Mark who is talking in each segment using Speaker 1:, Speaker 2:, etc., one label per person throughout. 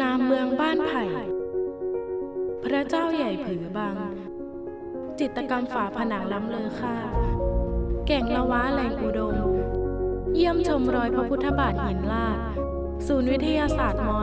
Speaker 1: นามเมืองบ้านไผ่ พระเจ้าใหญ่ผือบาง จิตกรรมฝาผนังล้ำเลอค่า แก่งละว้าแหล่งอุดม เยี่ยมชมรอยพระพุทธบาทหินลาด ศูนย์วิทยาศาสตร์มอ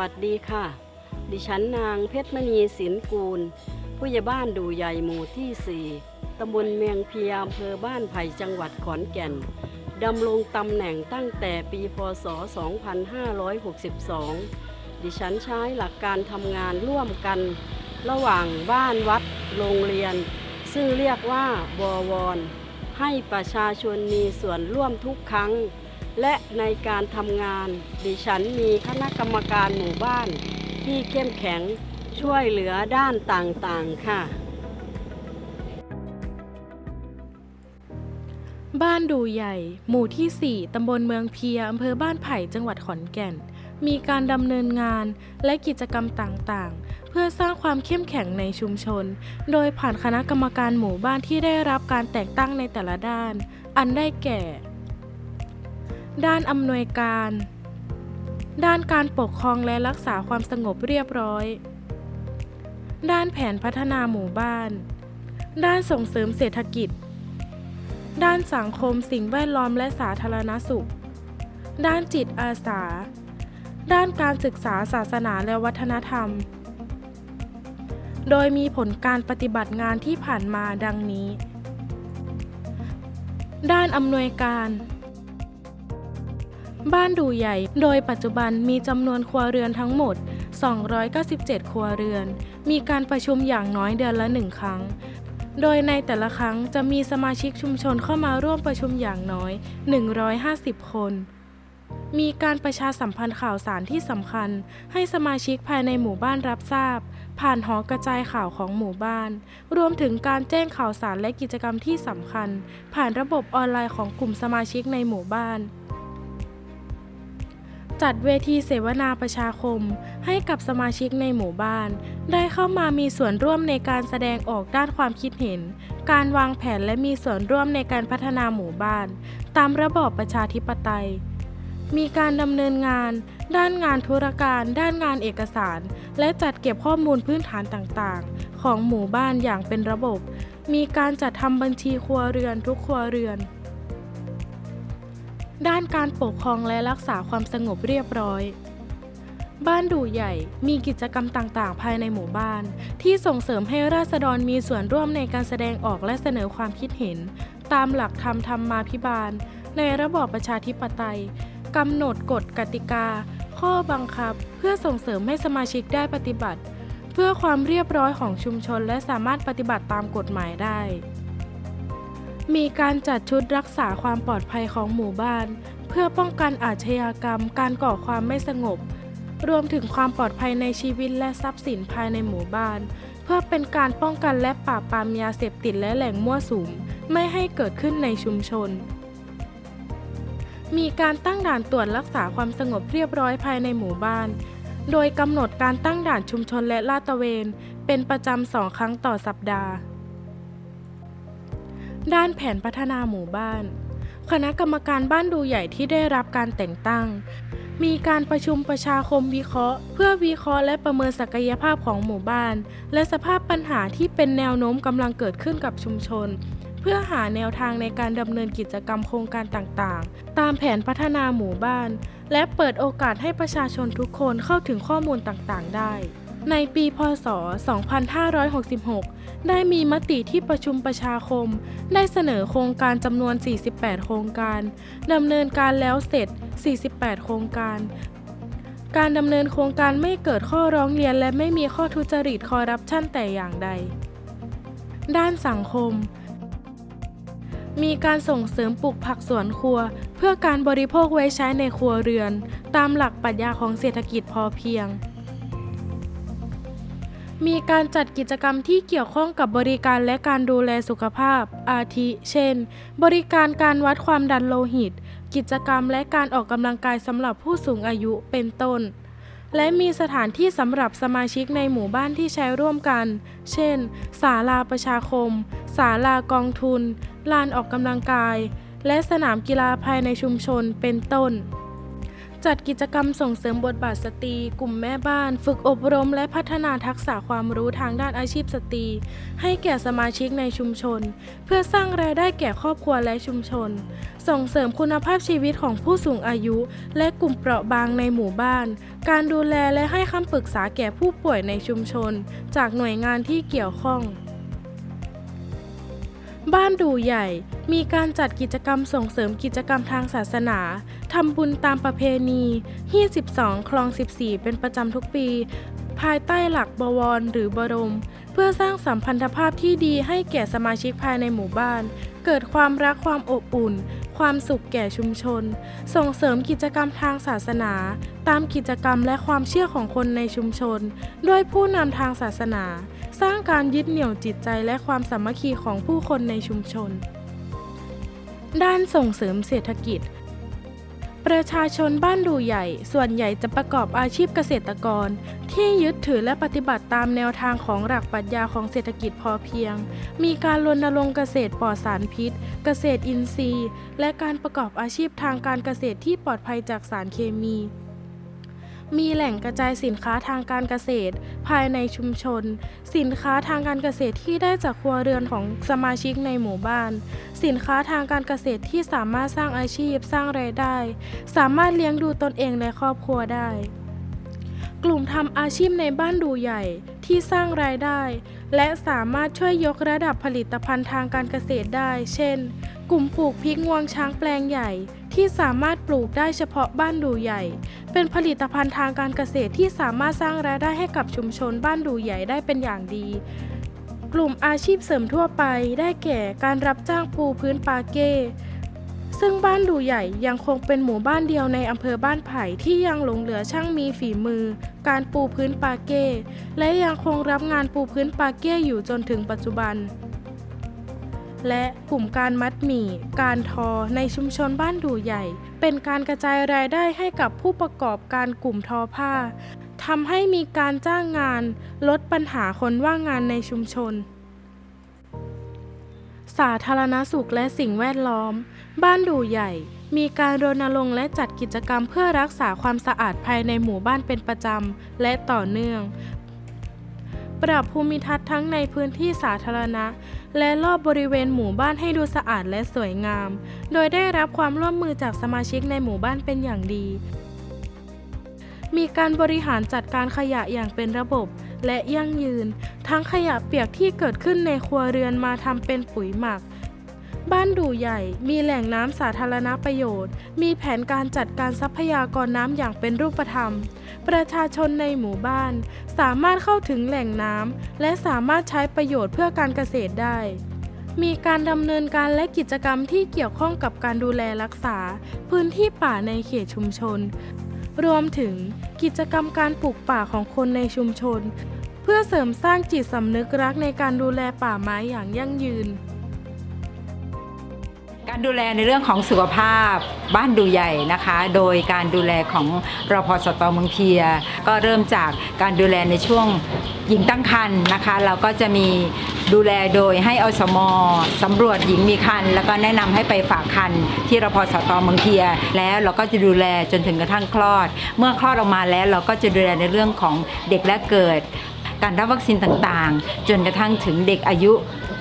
Speaker 2: วัสดีค่ะ ดิฉันนางเพชรมณีสินกูล ผู้ใหญ่บ้านดูใหญ่หมู่ที่ 4 ตำบลเมียงเพียอำเภอบ้านไผ่จังหวัดขอนแก่น ดำรงตำแหน่งตั้งแต่ปีพศ 2562 ดิฉันใช้หลักการทำงานร่วมกัน ระหว่างบ้านวัดโรงเรียน ซึ่งเรียกว่าบวร ให้ประชาชนมีส่วนร่วมทุกครั้ง และในการทำงาน ดิฉันมีคณะกรรมการหมู่บ้าน ที่เข้มแข็งช่วยเหลือด้านต่างๆ ค่ะ
Speaker 1: บ้านดูใหญ่ หมู่ที่ 4 ตำบลเมืองเพีย อำเภอบ้านไผ่ จังหวัดขอนแก่น มีการดำเนินงานและกิจกรรมต่างๆ เพื่อสร้างความเข้มแข็งในชุมชน โดยผ่านคณะกรรมการหมู่บ้านที่ได้รับการแต่งตั้งในแต่ละด้าน อันได้แก่ ด้านอำนวยการ ด้านการปกครองและรักษาความสงบเรียบร้อย ด้านแผนพัฒนาหมู่บ้าน ด้านส่งเสริมเศรษฐกิจ ด้านสังคมสิ่งแวดล้อมและสาธารณสุข ด้านจิตอาสา ด้านการศึกษาศาสนาและวัฒนธรรม โดยมีผลการปฏิบัติงานที่ผ่านมาดังนี้ ด้านอำนวยการ บ้านดูใหญ่ โดยปัจจุบันมีจำนวนครัวเรือนทั้งหมด 297 ครัวเรือน มีการประชุมอย่างน้อยเดือนละหนึ่งครั้ง โดยในแต่ละครั้งจะมีสมาชิกชุมชนเข้ามาร่วมประชุมอย่างน้อย 150 คน มีการประชาสัมพันธ์ข่าวสารที่สำคัญ ให้สมาชิกภายในหมู่บ้านรับทราบ ผ่านหอกระจายข่าวของหมู่บ้าน รวมถึงการแจ้งข่าวสารและกิจกรรมที่สำคัญ ผ่านระบบออนไลน์ของกลุ่มสมาชิกในหมู่บ้าน จัดเวทีเสวนาประชาคม ให้กับสมาชิกในหมู่บ้าน ได้เข้ามามีส่วนร่วมในการแสดงออกด้านความคิดเห็น การวางแผนและมีส่วนร่วมในการพัฒนาหมู่บ้าน ตามระบอบประชาธิปไตย มีการดำเนินงาน ด้านงานธุรการ ด้านงานเอกสาร และจัดเก็บข้อมูลพื้นฐานต่างๆ ของหมู่บ้านอย่างเป็นระบบ มีการจัดทำบัญชีครัวเรือนทุกครัวเรือน ด้านการปกครองและรักษาความสงบเรียบร้อย บ้านดูใหญ่มีกิจกรรมต่างๆ ภายในหมู่บ้าน ที่ส่งเสริมให้ราษฎรมีส่วนร่วมในการแสดงออกและเสนอความคิดเห็น ตามหลักธรรมธรรมาภิบาล ในระบอบประชาธิปไตยกำหนดกฎกติกา ข้อบังคับ เพื่อส่งเสริมให้สมาชิกได้ปฏิบัติ เพื่อความเรียบร้อยของชุมชนและสามารถปฏิบัติตามกฎหมายได้ มีการจัดชุดรักษาความปลอดภัยของหมู่บ้าน เพื่อป้องกันอาชญากรรม การก่อความไม่สงบ รวมถึงความปลอดภัยในชีวิตและทรัพย์สินภายในหมู่บ้าน เพื่อเป็นการป้องกันและปราบปรามยาเสพติดและแหล่งมั่วสุมไม่ให้เกิดขึ้นในชุมชน มีการตั้งด่านตรวจรักษาความสงบเรียบร้อยภายในหมู่บ้าน โดยกำหนดการตั้งด่านชุมชนและลาดตระเวน เป็นประจำสองครั้งต่อสัปดาห์ ด้านแผนพัฒนาหมู่บ้าน คณะกรรมการบ้านดูใหญ่ที่ได้รับการแต่งตั้ง มีการประชุมประชาคมวิเคราะห์ เพื่อวิเคราะห์และประเมินศักยภาพของหมู่บ้าน และสภาพปัญหาที่เป็นแนวโน้มกำลังเกิดขึ้นกับชุมชน เพื่อหาแนวทางในการดำเนินกิจกรรมโครงการต่างๆ ตามแผนพัฒนาหมู่บ้าน และเปิดโอกาสให้ประชาชนทุกคนเข้าถึงข้อมูลต่างๆ ได้ ในปีพศ 2566 ได้มีมติที่ประชุมประชาคม ได้เสนอโครงการจำนวน 48 โครงการดำเนินการแล้วเสร็จ 48 โครงการ การดำเนินโครงการไม่เกิดข้อร้องเรียนและไม่มีข้อทุจริตคอร์รัปชันแต่อย่างใด ด้านสังคม มีการส่งเสริมปลูกผักสวนครัว เพื่อการบริโภคไว้ใช้ในครัวเรือน ตามหลักปรัชญาของเศรษฐกิจพอเพียง มีการจัดกิจกรรมที่เกี่ยวข้องกับบริการและการดูแลสุขภาพ อาทิ เช่น บริการการวัดความดันโลหิต กิจกรรมและการออกกำลังกายสำหรับผู้สูงอายุเป็นต้น และมีสถานที่สำหรับสมาชิกในหมู่บ้านที่ใช้ร่วมกัน เช่น ศาลาประชาคม ศาลากองทุน ลานออกกำลังกาย และสนามกีฬาภายในชุมชน เป็นต้น จัดกิจกรรมส่งเสริมบทบาทสตรี กลุ่มแม่บ้าน ฝึกอบรมและพัฒนาทักษะความรู้ทางด้านอาชีพสตรี ให้แก่สมาชิกในชุมชน เพื่อสร้างรายได้แก่ครอบครัวและชุมชน ส่งเสริมคุณภาพชีวิตของผู้สูงอายุ และกลุ่มเปราะบางในหมู่บ้าน การดูแลและให้คำปรึกษาแก่ผู้ป่วยในชุมชน จากหน่วยงานที่เกี่ยวข้อง บ้านดูใหญ่ มีการจัดกิจกรรมส่งเสริมกิจกรรมทางศาสนา ทำบุญตามประเพณีฮี12 คลอง 14 เป็นประจำทุกปี ภายใต้หลักบวรหรือบรม เพื่อสร้างสัมพันธภาพที่ดีให้แก่สมาชิกภายในหมู่บ้าน เกิดความรักความอบอุ่น ความสุขแก่ชุมชน ส่งเสริมกิจกรรมทางศาสนา ตามกิจกรรมและความเชื่อของคนในชุมชน ด้วยผู้นำทางศาสนา สร้างการยึดเหนี่ยวจิตใจและความสามัคคีของผู้คนในชุมชน ด้านส่งเสริมเศรษฐกิจ ประชาชนบ้านดูใหญ่ ส่วนใหญ่จะประกอบอาชีพเกษตรกร ที่ยึดถือและปฏิบัติตามแนวทางของหลักปรัชญาของเศรษฐกิจพอเพียง มีการรณรงค์เกษตรปลอดสารพิษ เกษตรอินทรีย์ และการประกอบอาชีพทางการเกษตรที่ปลอดภัยจากสารเคมี มีแหล่งกระจายสินค้าทางการเกษตร ภายในชุมชน สินค้าทางการเกษตรที่ได้จากครัวเรือนของสมาชิกในหมู่บ้าน สินค้าทางการเกษตรที่สามารถสร้างอาชีพสร้างรายได้ สามารถเลี้ยงดูตนเองและครอบครัวได้ กลุ่มทำอาชีพในบ้านดูใหญ่ที่สร้างรายได้ และสามารถช่วยยกระดับผลิตภัณฑ์ทางการเกษตรได้ เช่น กลุ่มปลูกพริกงวงช้างแปลงใหญ่ ที่สามารถปลูกได้เฉพาะบ้านดูใหญ่ เป็นผลิตภัณฑ์ทางการเกษตรที่สามารถสร้างรายได้ให้กับชุมชนบ้านดูใหญ่ได้เป็นอย่างดี กลุ่มอาชีพเสริมทั่วไปได้แก่การรับจ้างปูพื้นปาเก้ ซึ่งบ้านดูใหญ่ยังคงเป็นหมู่บ้านเดียวในอำเภอบ้านไผ่ที่ยังหลงเหลือช่างมีฝีมือ การปูพื้นปาเก้ และยังคงรับงานปูพื้นปาเก้อยู่จนถึงปัจจุบัน และกลุ่มการมัดหมี่ การทอในชุมชนบ้านดูใหญ่ เป็นการกระจายรายได้ให้กับผู้ประกอบการกลุ่มทอผ้าทำให้มีการจ้างงาน ลดปัญหาคนว่างงานในชุมชน สาธารณสุขและสิ่งแวดล้อม บ้านดูใหญ่ มีการรณรงค์และจัดกิจกรรมเพื่อรักษาความสะอาดภายในหมู่บ้านเป็นประจำและต่อเนื่อง ปรับภูมิทัศน์ทั้งในพื้นที่สาธารณะ และรอบบริเวณหมู่บ้านให้ดูสะอาดและสวยงาม โดยได้รับความร่วมมือจากสมาชิกในหมู่บ้านเป็นอย่างดี มีการบริหารจัดการขยะอย่างเป็นระบบ และยั่งยืน ทั้งขยะเปียกที่เกิดขึ้นในครัวเรือนมาทำเป็นปุ๋ยหมัก บ้านดูใหญ่ มีแหล่งน้ำสาธารณประโยชน์ มีแผนการจัดการทรัพยากรน้ำอย่างเป็นรูปธรรม ประชาชนในหมู่บ้าน สามารถเข้าถึงแหล่งน้ำและสามารถใช้ประโยชน์เพื่อการเกษตรได้มีการดำเนินการและกิจกรรมที่เกี่ยวข้องกับการดูแลรักษา พื้นที่ป่าในเขตชุมชน รวมถึงกิจกรรมการปลูกป่าของคนในชุมชน เพื่อเสริมสร้างจิตสำนึกรักในการดูแลป่าไม้อย่างยั่งยืน
Speaker 3: การดูแลในเรื่องของสุขภาพบ้านดูใหญ่นะคะ โดยการดูแลของรพสตเมืองเพีย ก็เริ่มจากการดูแลในช่วงหญิงตั้งครรภ์นะคะ เราก็จะมีดูแลโดยให้อสมสำรวจหญิงมีครรภ์แล้วก็แนะนำให้ไปฝากครรภ์ที่รพสตเมืองเพีย แล้วเราก็จะดูแลจนถึงกระทั่งคลอด เมื่อคลอดออกมาแล้วเราก็จะดูแลในเรื่องของเด็กและเกิด การรับวัคซีนต่างๆ จนกระทั่งถึงเด็กอายุ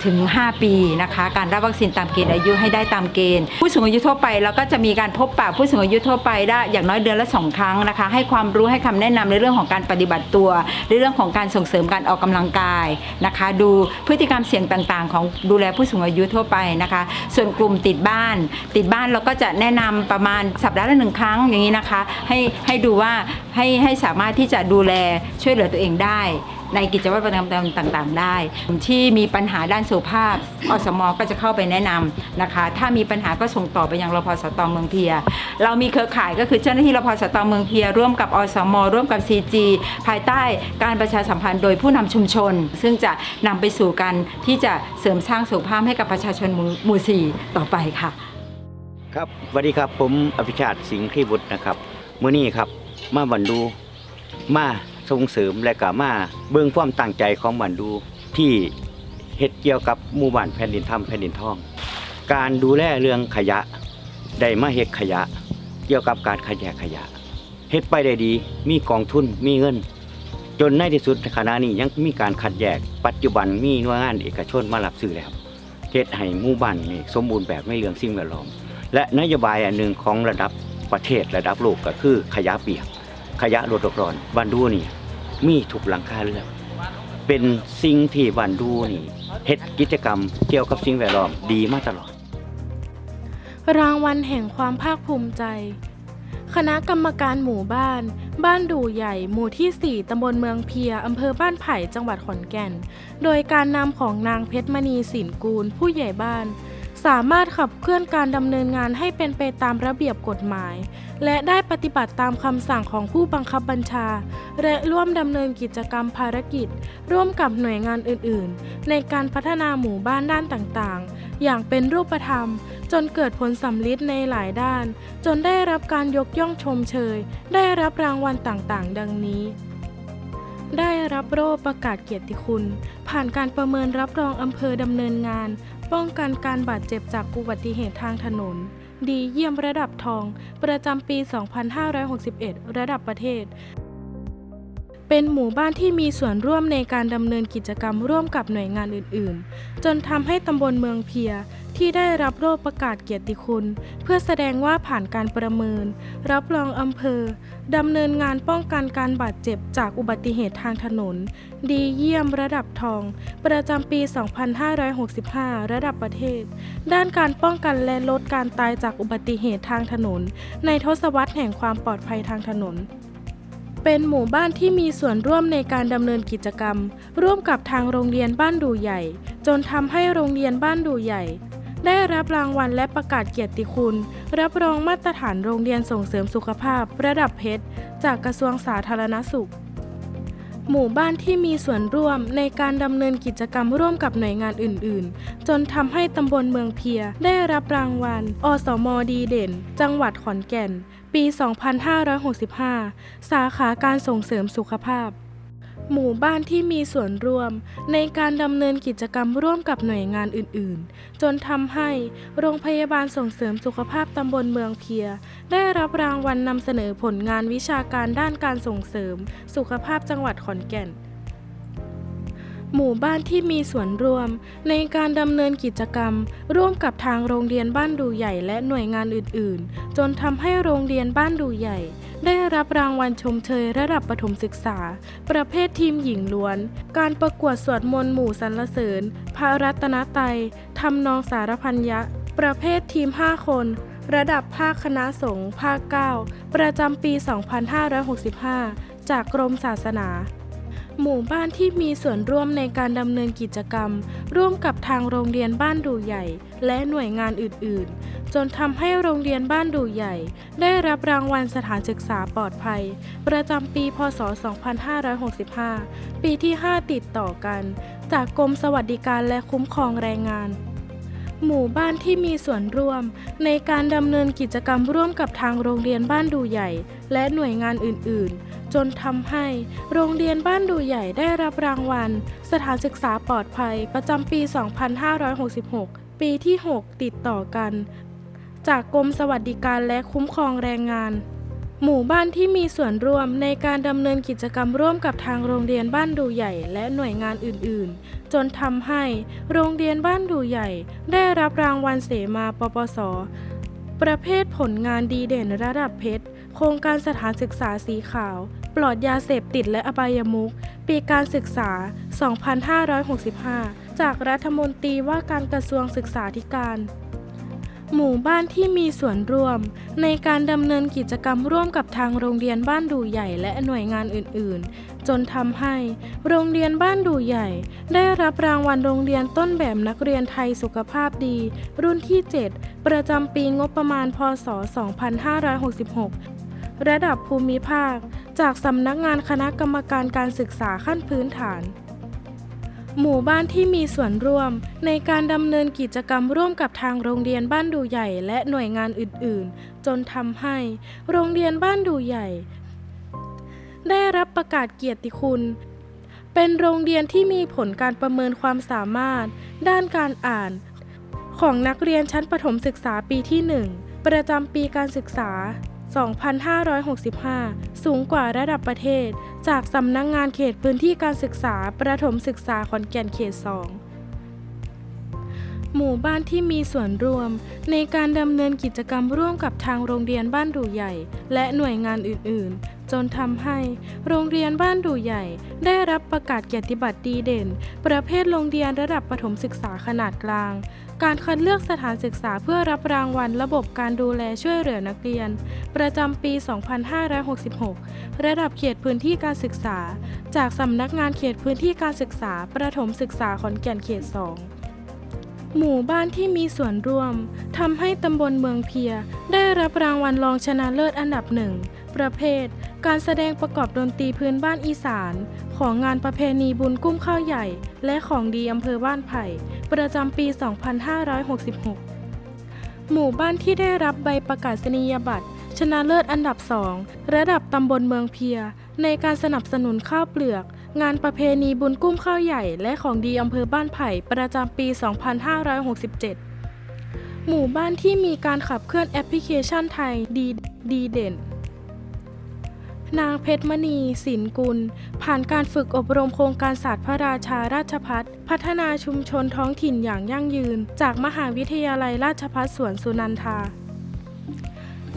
Speaker 3: ถึง 5 ปีนะคะ การรับวัคซีนตามเกณฑ์อายุให้ได้ตามเกณฑ์ ผู้สูงอายุทั่วไปเราก็จะมีการพบปะผู้สูงอายุทั่วไปได้อย่างน้อยเดือนละสองครั้งนะคะ ให้ความรู้ให้คำแนะนำในเรื่องของการปฏิบัติตัวในเรื่องของการส่งเสริมการออกกำลังกายนะคะ ดูพฤติกรรมเสี่ยงต่างๆ ของดูแลผู้สูงอายุทั่วไปนะคะ ส่วนกลุ่มติดบ้าน ติดบ้านเราก็จะแนะนำประมาณสัปดาห์ละหนึ่งครั้งอย่างนี้นะคะ ให้ให้ดูว่าให้ให้สามารถที่จะดูแลช่วยเหลือตัวเองได้ ในกิจวัตรประจำวันต่างๆ ได้ ที่มีปัญหาด้านสุขภาพอสมก็จะเข้าไปแนะนำนะคะ ถ้ามีปัญหาก็ส่งต่อไปยังรพสตเมืองเพีย เรามีเครือข่ายก็คือเจ้าหน้าที่รพสตเมืองเพีย ร่วมกับอสม ร่วมกับ CG ภายใต้การประชาสัมพันธ์โดยผู้นำชุมชน ซึ่งจะนำไปสู่การที่จะเสริมสร้างสุขภาพให้กับประชาชนหมู่สี่ต่อไปค่ะ
Speaker 4: ครับสวัสดีครับผมอภิชาติสิงห์ครีบุตรนะครับมื้อนี้ครับ มาบันดูมา ส่งเสริมและก็มาเบิ่งความตั้งใจของบันดูที่เฮ็ดเกี่ยวกับหมู่บ้านแผ่นดินธรรมแผ่นดินทอง การดูแลเรื่องขยะได้มาเฮ็ดขยะ เกี่ยวกับการขยะขยะเฮ็ดไปได้ดี มีกองทุนมีเงิน จนในที่สุดขณะนี้ยังมีการคัดแยก ปัจจุบันมีหน่วยงานเอกชนมารับซื้อแล้วเฮ็ดให้หมู่บ้านนี่สมบูรณ์แบบในเรื่องสิ่งแวดล้อมและนโยบายอันหนึ่งของระดับประเทศระดับโลกก็คือขยะเปียก ขยะลดโลกร้อนบันดูนี่ มีถูกหลังคาเรือนเป็นสิ่งที่บันดูนี่เฮ็ดกิจกรรมเกี่ยวกับสิ่งแวดล้อมดีมาตลอด
Speaker 1: รางวัลแห่งความภาคภูมิใจ คณะกรรมการหมู่บ้าน บ้านดูใหญ่ หมู่ที่ 4 ตำบลเมืองเพีย อำเภอบ้านไผ่ จังหวัดขอนแก่น โดยการนำของนางเพชรมณีสินกูล ผู้ใหญ่บ้าน สามารถขับเคลื่อนการดำเนินงานให้เป็นไปตามระเบียบกฎหมาย และได้ปฏิบัติตามคำสั่งของผู้บังคับบัญชา และร่วมดำเนินกิจกรรมภารกิจ ร่วมกับหน่วยงานอื่น ๆ ในการพัฒนาหมู่บ้านด้านต่างๆ อย่างเป็นรูปธรรม จนเกิดผลสำลิดในหลายด้าน จนได้รับการยกย่องชมเชย ได้รับรางวัลต่างๆ ดังนี้ได้รับโล่ประกาศเกียรติคุณ ผ่านการประเมินรับรองอำเภอดำเนินงาน ป้องกันการบาดเจ็บจากอุบัติเหตุทางถนน ดีเยี่ยมระดับทอง ประจำปี 2561 ระดับประเทศ เป็นหมู่บ้านที่มีส่วนร่วมในการดำเนินกิจกรรมร่วมกับหน่วยงานอื่นๆ จนทำให้ตำบลเมืองเพียที่ได้รับโล่ประกาศเกียรติคุณ เพื่อแสดงว่าผ่านการประเมิน รับรองอำเภอดำเนินงานป้องกันการบาดเจ็บจากอุบัติเหตุทางถนน ดีเยี่ยมระดับทอง ประจำปี 2565 ระดับประเทศ ด้านการป้องกันและลดการตายจากอุบัติเหตุทางถนน ในทศวรรษแห่งความปลอดภัยทางถนน เป็นหมู่บ้านที่มีส่วนร่วมในการดำเนินกิจกรรม ร่วมกับทางโรงเรียนบ้านดูใหญ่ จนทำให้โรงเรียนบ้านดูใหญ่ ได้รับรางวัลและประกาศเกียรติคุณ รับรองมาตรฐานโรงเรียนส่งเสริมสุขภาพ ระดับเพชร จากกระทรวงสาธารณสุข หมู่บ้านที่มีส่วนร่วมในการดำเนินกิจกรรมร่วมกับหน่วยงานอื่น ๆ จนทำให้ตำบลเมืองเพีย ได้รับรางวัล อสมดีเด่น จังหวัดขอนแก่น ปี 2565 สาขาการส่งเสริมสุขภาพ หมู่บ้านที่มีส่วนร่วมในการดำเนินกิจกรรมร่วมกับหน่วยงานอื่นๆ จนทำให้โรงพยาบาลส่งเสริมสุขภาพตำบลเมืองเพีย ได้รับรางวัลนำเสนอผลงานวิชาการด้านการส่งเสริม สุขภาพจังหวัดขอนแก่นหมู่บ้านที่มีส่วนร่วม ในการดำเนินกิจกรรม ร่วมกับทางโรงเรียนบ้านดูใหญ่และหน่วยงานอื่นๆ จนทำให้โรงเรียนบ้านดูใหญ่ ได้รับรางวัลชมเชยระดับประถมศึกษา ประเภททีมหญิงล้วน การประกวดสวดมนต์หมู่สรรเสริญ พระรัตนตรัยทำนองสารพันยะ ประเภททีม 5 คน ระดับภาคคณะสงฆ์ภาค 9 ประจำปี 2565 จากกรมศาสนา หมู่บ้านที่มีส่วนร่วมในการดำเนินกิจกรรม ร่วมกับทางโรงเรียนบ้านดูใหญ่ และหน่วยงานอื่น ๆ จนทำให้โรงเรียนบ้านดูใหญ่ ได้รับรางวัลสถานศึกษาปลอดภัย ประจำปี พศ 2565 ปีที่ 5 ติดต่อกัน จากกรมสวัสดิการและคุ้มครองแรงงานหมู่บ้านที่มีส่วนร่วม ในการดำเนินกิจกรรมร่วมกับทางโรงเรียนบ้านดูใหญ่ และหน่วยงานอื่น ๆ จนทำให้ โรงเรียนบ้านดูใหญ่ได้รับรางวัล สถานศึกษาปลอดภัยประจำปี 2566 ปีที่ 6 ติดต่อกัน จากกรมสวัสดิการและคุ้มครองแรงงาน หมู่บ้านที่มีส่วนร่วมในการดำเนินกิจกรรมร่วมกับทางโรงเรียนบ้านดูใหญ่และหน่วยงานอื่น ๆ จนทำให้ โรงเรียนบ้านดูใหญ่ ได้รับรางวัลเสมาปปสประเภทผลงานดีเด่นระดับเพชร โครงการสถานศึกษาสีขาว ปลอดยาเสพติดและอบายมุขปีการศึกษา 2565 จากรัฐมนตรีว่าการกระทรวงศึกษาธิการ หมู่บ้านที่มีส่วนร่วม ในการดำเนินกิจกรรมร่วมกับทางโรงเรียนบ้านดูใหญ่และหน่วยงานอื่น ๆ จนทำให้ โรงเรียนบ้านดูใหญ่ ได้รับรางวัลโรงเรียนต้นแบบนักเรียนไทยสุขภาพดี รุ่นที่ 7 ประจำปีงบประมาณ พศ 2566 ระดับภูมิภาค จากสำนักงานคณะกรรมการการศึกษาขั้นพื้นฐาน หมู่บ้านที่มีส่วนร่วมในการดำเนินกิจกรรมร่วมกับทางโรงเรียนบ้านดูใหญ่และหน่วยงานอื่น ๆ จนทำให้ โรงเรียนบ้านดูใหญ่ ได้รับประกาศเกียรติคุณเป็นโรงเรียนที่มีผลการประเมินความสามารถ ด้านการอ่าน ของนักเรียนชั้นประถมศึกษาปีที่ 1 ประจำปีการศึกษา 2565 สูงกว่าระดับประเทศ จากสำนักงงานเขตพื้นที่การศึกษา ประถมศึกษาขอนแก่นเขต 2 หมู่บ้านที่มีส่วนร่วม ในการดำเนินกิจกรรมร่วมกับทางโรงเรียนบ้านดูใหญ่ และหน่วยงานอื่น ๆจนทำให้โรงเรียนบ้านดูใหญ่ ได้รับประกาศเกียรติบัตรดีเด่น ประเภทโรงเรียนระดับประถมศึกษาขนาดกลาง การคัดเลือกสถานศึกษาเพื่อรับรางวัลระบบการดูแลช่วยเหลือนักเรียน ประจำปี 2566 ระดับเขตพื้นที่การศึกษา จากสำนักงานเขตพื้นที่การศึกษา ประถมศึกษาขอนแก่นเขต 2หมู่บ้านที่มีส่วนร่วมทำให้ตำบลเมืองเพีย ได้รับรางวัลรองชนะเลิศอันดับหนึ่ง ประเภท การแสดงประกอบดนตรีพื้นบ้านอีสาน ของงานประเพณีบุญกุ้มข้าวใหญ่ และของดีอำเภอบ้านไผ่ ประจำปี 2566 หมู่บ้านที่ได้รับใบประกาศนียบัตร ชนะเลิศอันดับ2ระดับตำบลเมืองเพีย ในการสนับสนุนข้าวเปลือก งานประเพณีบุญกุ้มข้าวใหญ่ และของดีอำเภอบ้านไผ่ประจำปี 2567 หมู่บ้านที่มีการขับเคลื่อนแอปพลิเคชันไทยดีดีเด่น นางเพชรมณีศิลกุล ผ่านการฝึกอบรมโครงการศาสตร์พระราชาราชพัฒพัฒนาชุมชนท้องถิ่นอย่างยั่งยืน จากมหาวิทยาลัยราชภัฏสวนสุนันทา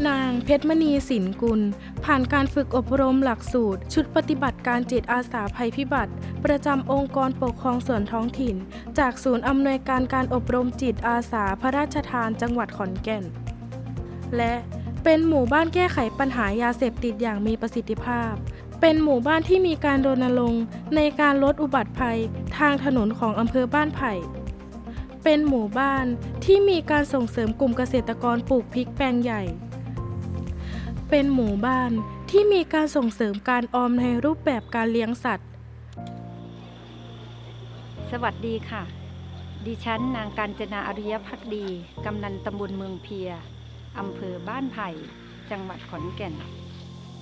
Speaker 1: นางเพชรมณีศิลกุล ผ่านการฝึกอบรมหลักสูตร ชุดปฏิบัติการจิตอาสาภัยพิบัติ ประจำองค์กรปกครองส่วนท้องถิ่น จากศูนย์อำนวยการการอบรมจิตอาสาพระราชทานจังหวัดขอนแก่น และ เป็นหมู่บ้านแก้ไขปัญหายาเสพติดอย่างมีประสิทธิภาพ เป็นหมู่บ้านที่มีการรณรงค์ในการลดอุบัติภัยทางถนนของอำเภอบ้านไผ่ เป็นหมู่บ้านที่มีการส่งเสริมกลุ่มเกษตรกรปลูกพริกแปลงใหญ่ เป็นหมู่บ้านที่มีการส่งเสริมการออมในรูปแบบการเลี้ยงสัตว์
Speaker 5: สวัสดีค่ะ ดิฉันนางการจนาอริยพักดี กำนันตำบลเมืองเพีย อำเภอบ้านไผ่ จังหวัดขอนแก่น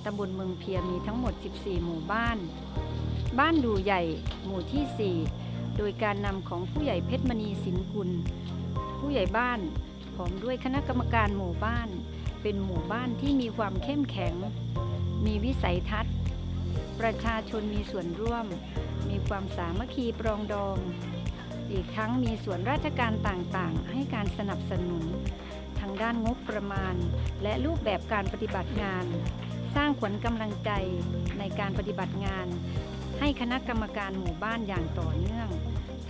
Speaker 5: ตำบลเมืองเพียมีทั้งหมด 14 หมู่บ้าน บ้านดูใหญ่ หมู่ที่ 4 โดยการนำของผู้ใหญ่เพชรมณีสินกุล ผู้ใหญ่บ้านพร้อมด้วยคณะกรรมการหมู่บ้าน เป็นหมู่บ้านที่มีความเข้มแข็ง มีวิสัยทัศน์ ประชาชนมีส่วนร่วม มีความสามัคคีปรองดอง อีกทั้งมีส่วนราชการต่างๆ ให้การสนับสนุนางด้านงบประมาณ และรูปแบบการปฏิบัติงาน สร้างขวัญกำลังใจในการปฏิบัติงาน ให้คณะกรรมการหมู่บ้านอย่างต่อเนื่อง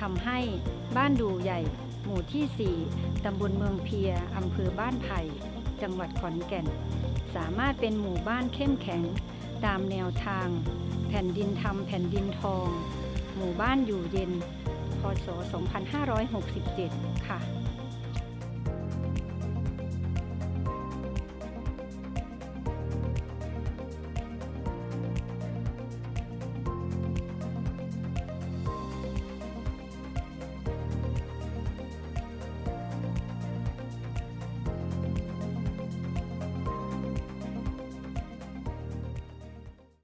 Speaker 5: ทำให้บ้านดูใหญ่ หมู่ที่ 4 ตำบลเมืองเพียอำเภอบ้านไผ่จังหวัดขอนแก่น สามารถเป็นหมู่บ้านเข้มแข็ง ตามแนวทาง แผ่นดินทำแผ่นดินทอง หมู่บ้านอยู่เย็น พศ 2567 ค่ะ